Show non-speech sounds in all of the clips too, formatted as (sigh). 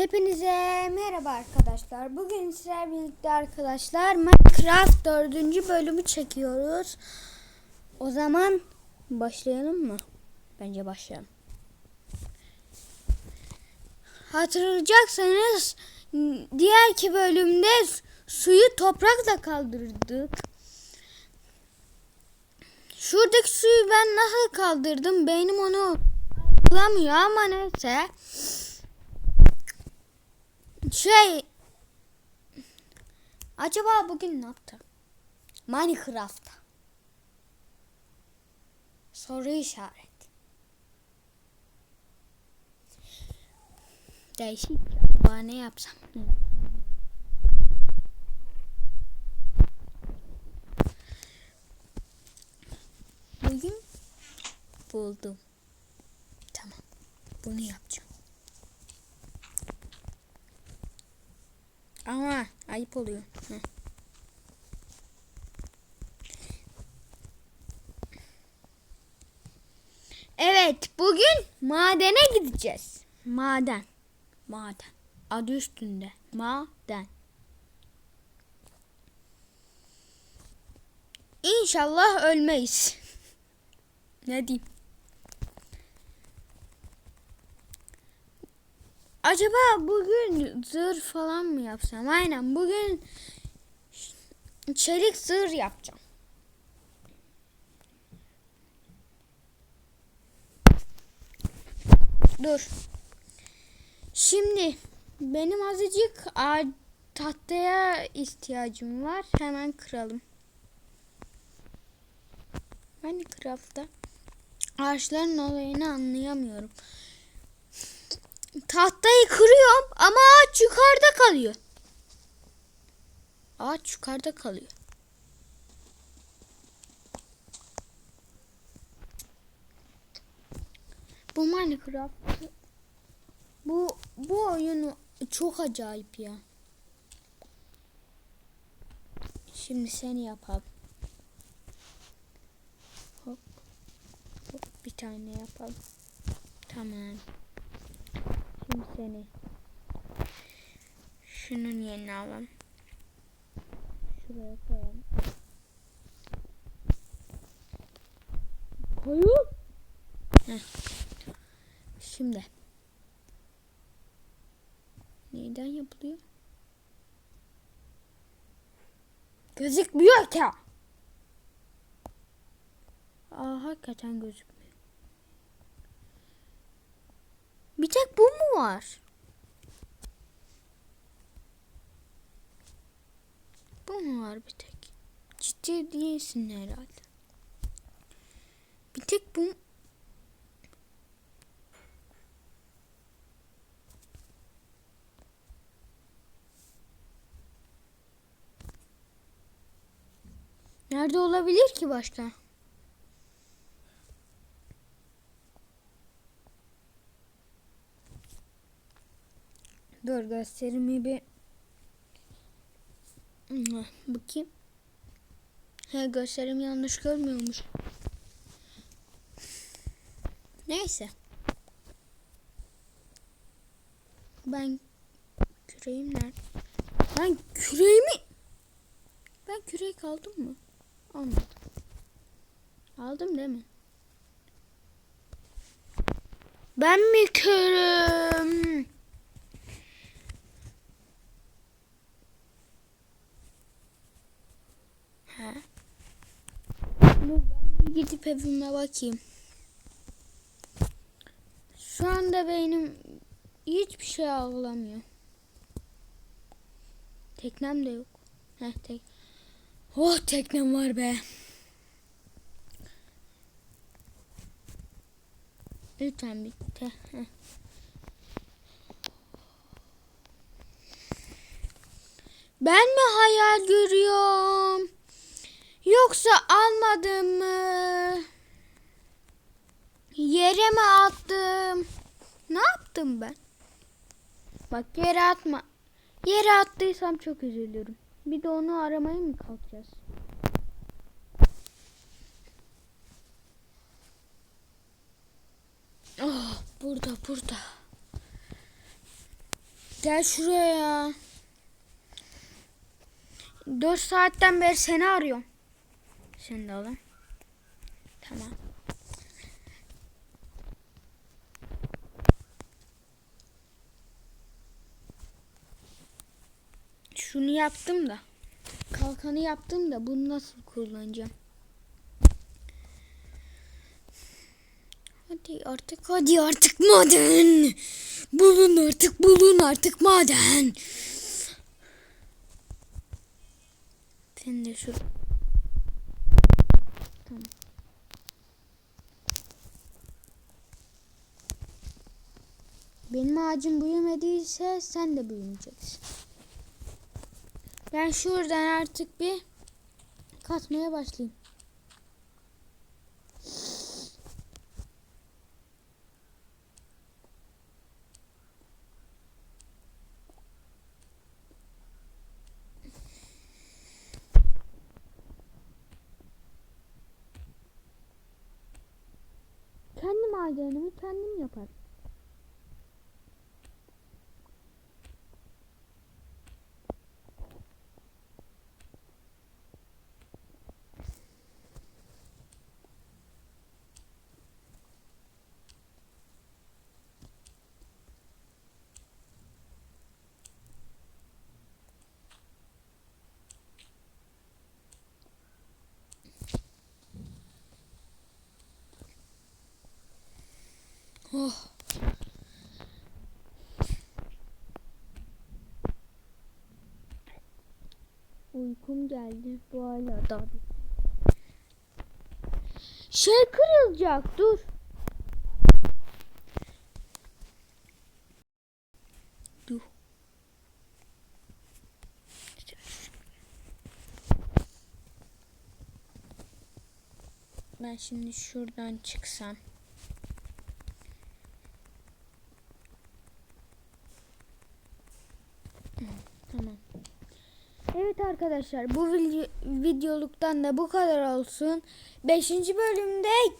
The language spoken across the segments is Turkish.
Hepinize merhaba arkadaşlar. Bugün sizlerle birlikte arkadaşlar Minecraft 4. bölümü çekiyoruz. O zaman başlayalım mı? Bence başlayalım. Hatırlayacaksanız diğerki bölümde suyu toprakla kaldırdık. Şuradaki suyu ben nasıl kaldırdım? Beynim onu algılamıyor ama neyse. Şey acaba bugün ne yaptı? Minecraft'ta. Soru işareti. Değişik. Acaba? Ne yapsam? Bugün buldum. Tamam. Bunu yapacağım. Ama ayıp oluyor. Heh. Evet, bugün madene gideceğiz. Maden. Maden. Adı üstünde. Maden. İnşallah ölmeyiz. (laughs) ne diyeyim? Acaba bugün zırh falan mı yapsam? Aynen bugün çelik zırh yapacağım. Dur. Şimdi benim azıcık tahtaya ihtiyacım var. Hemen kıralım. Minecraft'ta ağaçların olayını anlayamıyorum. Tahtayı kırıyorum ama ağaç yukarıda kalıyor. Ağaç yukarıda kalıyor. Bu Minecraft bu bu oyun çok acayip ya. Şimdi seni yapalım. Hop. Hop bir tane yapalım. Tamam. Şimdi seni. Şunun yerine alalım. Şuraya koyalım. Koyu. Heh. Şimdi. Neyden yapılıyor? Gözükmüyor ki. Aa hakikaten gözükmüyor. Bir tek bu mu var? Bu mu var bir tek? Ciddi değilsin herhalde. Bir tek bu Nerede olabilir ki başka? Dur gösterimi bir bakayım. He gösterim yanlış görmüyormuş. Neyse. Ben küreğim nerede? Ben küreğimi ben kürek aldım mı? Almadım. Aldım değil mi? Ben mi körüm? He. Ben gidip evime bakayım. Şu anda beynim hiçbir şey algılamıyor. Teknem de yok. Heh tek. Oh teknem var be. Lütfen bitti. Ben mi hayal görüyorum? Yoksa almadım mı? Yere mi attım? Ne yaptım ben? Bak yere atma. Yere attıysam çok üzülürüm. Bir de onu aramaya mı kalkacağız? Oh, burada burada. Gel şuraya ya. 4 saatten beri seni arıyorum. Sen de. Tamam. Şunu yaptım da. Kalkanı yaptım da bunu nasıl kullanacağım? Hadi artık hadi artık maden. Bulun artık bulun artık maden. Sen de şu. Tamam. Benim ağacım büyümediyse sen de büyümeyeceksin. Ben şuradan artık bir katmaya başlayayım. Kendi madenimi kendim yaparım. Oh. Uykum geldi. Bu hala daha Şey kırılacak. Dur. Dur. Ben şimdi şuradan çıksam. Tamam. Evet arkadaşlar bu video, videoluktan da bu kadar olsun. 5. bölümde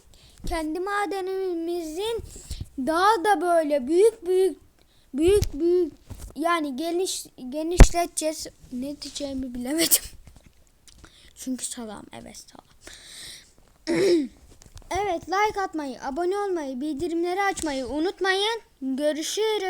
kendi madenimizin daha da böyle büyük büyük büyük büyük yani geniş genişleteceğiz. Ne diyeceğimi bilemedim. (laughs) Çünkü salam evet salam. (clears throat) evet like atmayı, abone olmayı, bildirimleri açmayı unutmayın. Görüşürüz.